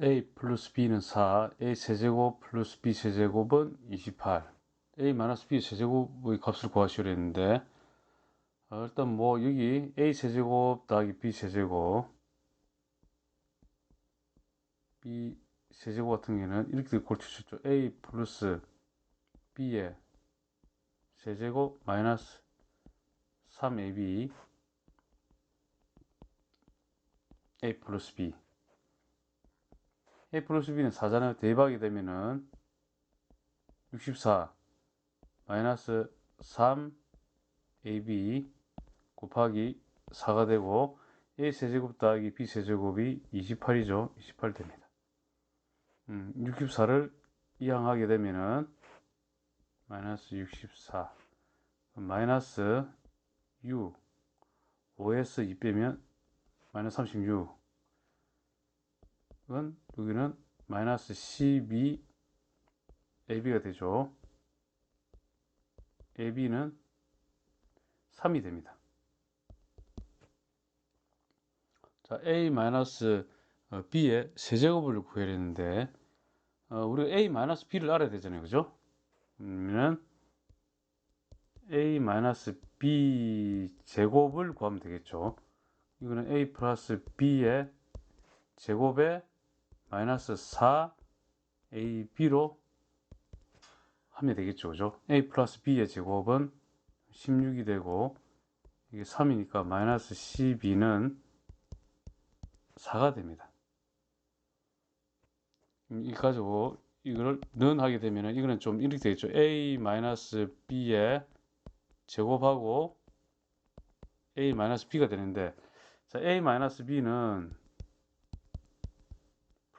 a 플러스 b는 4, a 세제곱 플러스 b 세제곱은 28. a 마이너스 b 세제곱의 값을 구하시려 했는데 어, 일단 뭐 여기 a 세제곱 더하기 b 세제곱 b 세제곱 같은 경우에는 이렇게 골치셨죠. a 플러스 b의 세제곱 마이너스 3ab a 플러스 b a 플러스 b는 4잖아요. 대박이 되면은 64 마이너스 3 ab 곱하기 4가 되고 a 세제곱 더하기 b 세제곱이 28이죠. 28 됩니다. 음, 64를 이항하게 되면은 마이너스 64 마이너스 6 5에서 2 빼면 마이너스 36 은 여기는 마이너스 12 AB가 되죠. AB는 3이 됩니다. 자, A 마이너스 어, B의 세제곱을 구해야 되는데 어, 우리가 A 마이너스 B를 알아야 되잖아요. 그죠? 그러면 A 마이너스 B 제곱을 구하면 되겠죠. 이거는 A 플러스 B의 제곱에 마이너스 4 AB로 하면 되겠죠. 그죠? A 플러스 B의 제곱은 16이 되고 이게 3이니까 마이너스 12는 4가 됩니다. 이 가지고 이거를 는 하게 되면 이거는 좀 이렇게 되겠죠. A 마이너스 B의 제곱하고 A 마이너스 B가 되는데 자, A 마이너스 B는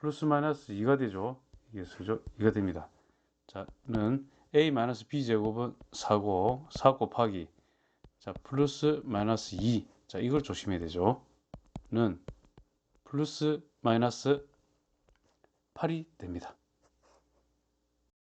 플러스 마이너스 2가 되죠. 이게 그죠? 2가 됩니다. 자, 는 A 마이너스 B 제곱은 4고 4 곱하기 자, 플러스 마이너스 2. 자, 이걸 조심해야 되죠. 는 플러스 마이너스 8이 됩니다.